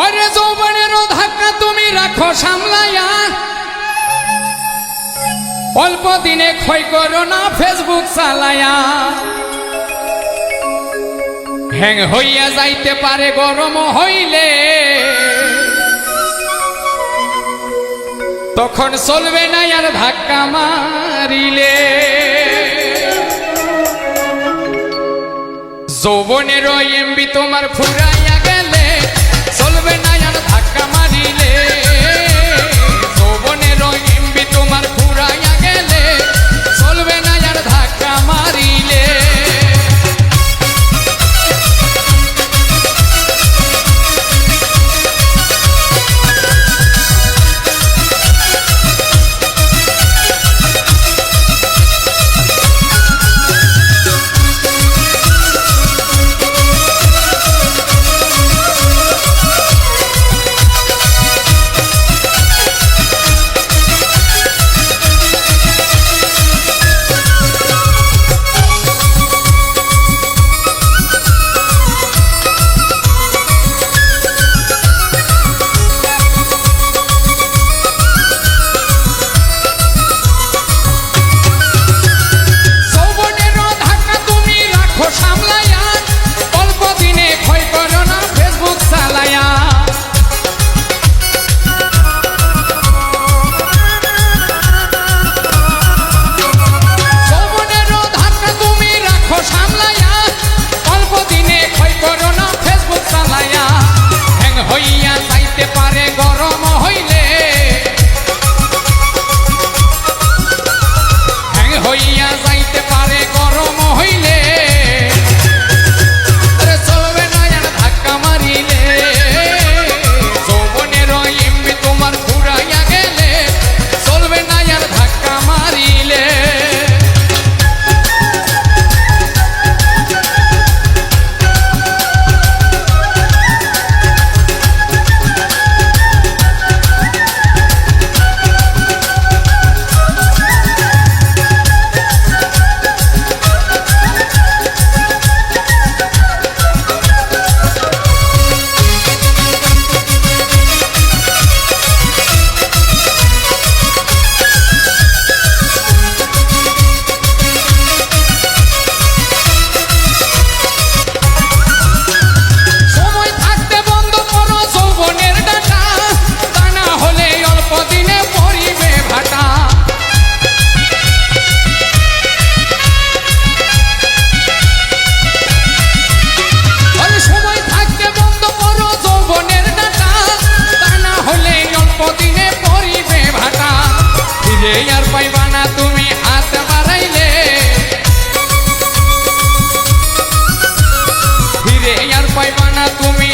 অরে যৌবনের ধাক্কা তুমি রাখো, সামলাইয়া। অল্প দিনে ক্ষয় করো না ফেসবুক চালায়া হ্যাং হইয়া যাইতে পারে, গরম হইলে। তখন চলবে না আর ধাক্কা মারিলে। যৌবনের এমবি তোমার ফুরাই হইবা না তুমি হাত বাড়াইলে। ফিরে আর পাইবা না তুমি